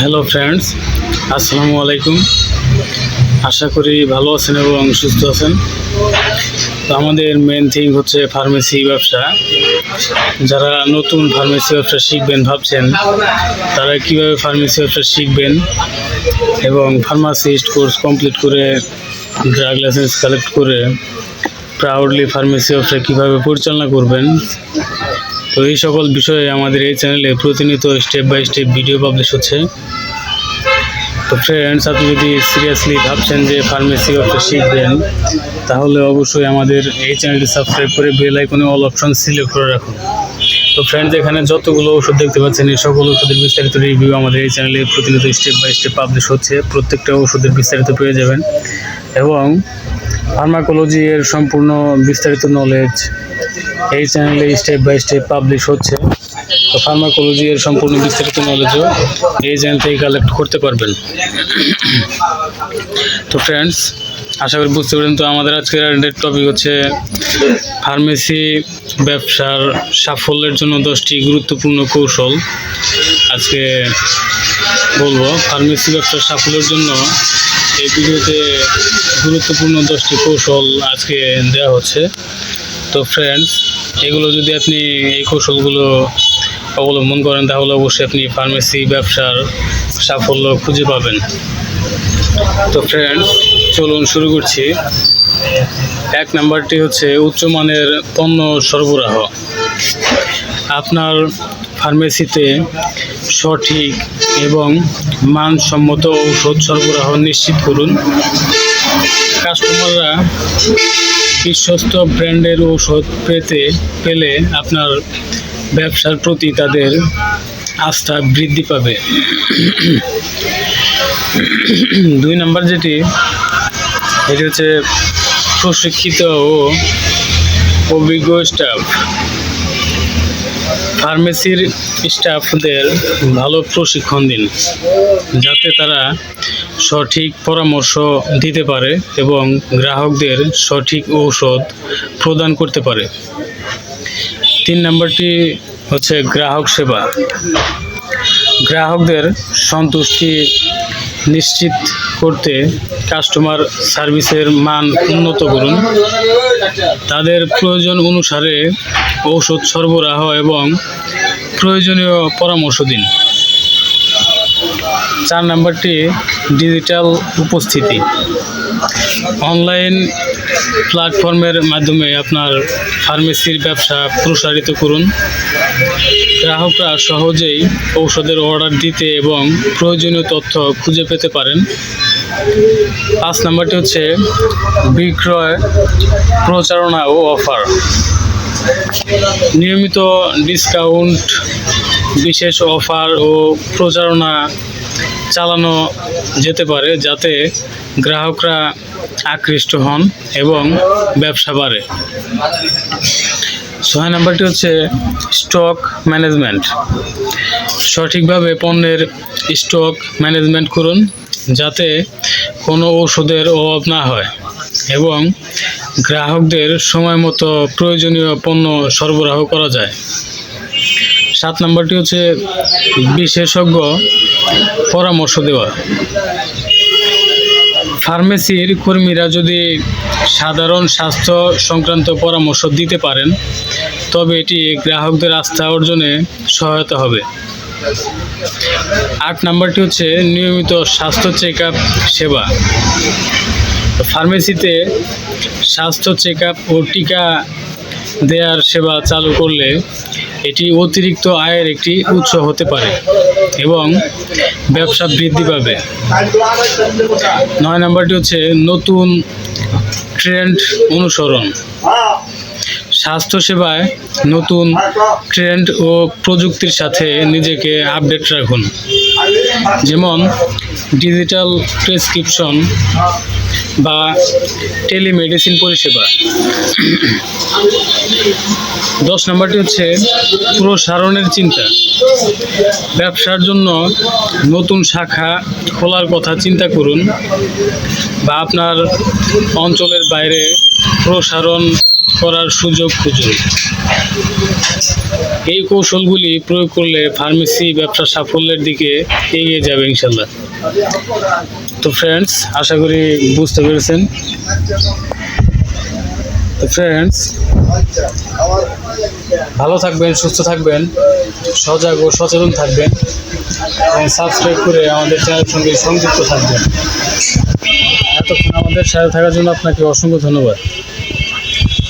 Hello friends আসসালামু আলাইকুম আশা করি ভালো আছেন এবং সুস্থ আছেন। তো আমাদের মেন থিং হচ্ছে ফার্মেসি ব্যবসা। যারা নতুন ফার্মেসি ব্যবসা শিখবেন ভাবছেন, তারা কীভাবে ফার্মেসি ব্যবসা শিখবেন এবং ফার্মাসিস্ট কোর্স কমপ্লিট করে ড্রাগ লাইসেন্স কালেক্ট করে প্রাউডলি ফার্মেসি ব্যবসা কীভাবে পরিচালনা করবেন তো এই সকল বিষয়ে আমাদের এই চ্যানেলে প্রতিনিয়ত step by step video publish হচ্ছে। তো ফ্রেন্ডস আপনি যদি সিরিয়াসলি ভাবছেন যে ফার্মেসি ব্যবসা শিখবেন, তাহলে অবশ্যই আমাদের এই চ্যানেলটি সাবস্ক্রাইব করে বেল আইকনে অল অপশন সিলেক্ট করে রাখুন। তো ফ্রেন্ডস এখানে যতগুলো ওষুধ দেখতে পাচ্ছেন, এই সকল ওষুধের বিস্তারিত রিভিউ আমাদের এই চ্যানেলে প্রতিনিয়ত স্টেপ বাই স্টেপ পাবলিশ হচ্ছে। প্রত্যেকটা ওষুধের বিস্তারিত পেয়ে যাবেন। এবং ফার্মাকোলজি এর সম্পূর্ণ বিস্তারিত নলেজ এই চ্যানেলে স্টেপ বাই স্টেপ পাবলিশ হচ্ছে। তো ফার্মাকোলজি এর সম্পূর্ণ বিস্তারিত নলেজও এই চ্যানেল থেকে কালেক্ট করতে পারবেন। তো ফ্রেন্ডস আশা করি বুঝতে পারেন তো আমাদের আজকের টপিক হচ্ছে ফার্মেসি ব্যবসার সাফল্যের জন্য দশটি গুরুত্বপূর্ণ কৌশল। আজকে বলব ফার্মেসি ব্যবসার সাফল্যের জন্য এই ভিডিওতে গুরুত্বপূর্ণ দশটি কৌশল আজকে দেওয়া হচ্ছে। তো ফ্রেন্ডস এগুলো যদি আপনি এই কৌশলগুলো অবলম্বন করেন, তাহলে অবশ্যই আপনি ফার্মেসি ব্যবসার সাফল্য খুঁজে পাবেন। তো ফ্রেন্ডস চলুন শুরু করছি। এক নাম্বারটি হচ্ছে উচ্চমানের পণ্য সরবরাহ। আপনার ফার্মেসিতে সঠিক এবং মানসম্মত ঔষধ সরবরাহ নিশ্চিত করুন। কাস্টমাররা বিশ্বস্ত ব্র্যান্ডের ঔষধ পেতে পেলে আপনার ব্যবসার প্রতি তাদের আস্থা বৃদ্ধি পাবে। দুই নম্বর যেটি, এটি হচ্ছে প্রশিক্ষিত ও অভিজ্ঞ স্টাফ ফার্মেসির স্টাফদের ভালো প্রশিক্ষণ দিন, যাতে তারা সঠিক পরামর্শ দিতে পারে এবং গ্রাহকদের সঠিক ঔষধ প্রদান করতে পারে। তিন নম্বরটি হচ্ছে গ্রাহক সেবা। গ্রাহকদের সন্তুষ্টি নিশ্চিত করতে কাস্টমার সার্ভিসের মান উন্নত করুন। তাদের প্রয়োজন অনুসারে ঔষধ সরবরাহ এবং প্রয়োজনীয় পরামর্শ দিন। চার নাম্বারটি ডিজিটাল উপস্থিতি। অনলাইন প্ল্যাটফর্মের মাধ্যমে আপনার ফার্মেসির ব্যবসা প্রসারিত করুন। গ্রাহকরা সহজেই ঔষধের অর্ডার দিতে এবং প্রয়োজনীয় তথ্য খুঁজে পেতে পারেন। পাঁচ নাম্বারটি হচ্ছে বিক্রয়, প্রচারণা ও অফার। নিয়মিত ডিসকাউন্ট, বিশেষ অফার ও প্রচারণা চালানো যেতে পারে যাতে গ্রাহকরা আকৃষ্ট হন এবং ব্যবসা বাড়ে। ছয় নাম্বারটি হচ্ছে স্টক ম্যানেজমেন্ট। সঠিকভাবে পণ্যের স্টক ম্যানেজমেন্ট করুন। যাতে কোনো ওষুধের অভাব না হয় এবং গ্রাহকদের সময় মতো প্রয়োজনীয় পণ্য সরবরাহ করা যায়। সাত নম্বরটি হচ্ছে বিশেষজ্ঞ পরামর্শ দেওয়া। ফার্মেসির কর্মীরা যদি সাধারণ স্বাস্থ্য সংক্রান্ত পরামর্শ দিতে পারেন, তবে এটি গ্রাহকদের আস্থা অর্জনে সহায়তা হবে। আট নাম্বারটি হচ্ছে নিয়মিত স্বাস্থ্য চেক সেবা। ফার্মেসিতে স্বাস্থ্য চেক ও টিকা দেওয়ার সেবা চালু করলে এটি অতিরিক্ত আয়ের একটি উৎস হতে পারে এবং ব্যবসা বৃদ্ধি পাবে। নয় নাম্বারটি হচ্ছে নতুন ট্রেন্ড অনুসরণ। স্বাস্থ্যসেবায় নতুন ট্রেন্ড ও প্রযুক্তির সাথে নিজেকে আপডেট রাখুন। যেমন ডিজিটাল প্রেসক্রিপশন বা টেলিমেডিসিন পরিষেবা। দশ নম্বরটি হচ্ছে প্রসারণের চিন্তা। ব্যবসার জন্য নতুন শাখা খোলার কথা চিন্তা করুন বা আপনার অঞ্চলের বাইরে প্রসারণ করার সুযোগ খুঁজুন। এই কৌশলগুলি প্রয়োগ করলে ফার্মেসি ব্যবসা সাফল্যের দিকে এগিয়ে যাবে ইনশাল্লাহ। তো ফ্রেন্ডস আশা করি বুঝতে পেরেছেন। তো ফ্রেন্ডস ভালো থাকবেন, সুস্থ থাকবেন, সজাগ ও সচেতন থাকবেন। এবং সাবস্ক্রাইব করে আমাদের চ্যানেলের সঙ্গে সংযুক্ত থাকবেন। এতক্ষণ আমাদের সাথে থাকার জন্য আপনাকে অসংখ্য ধন্যবাদ।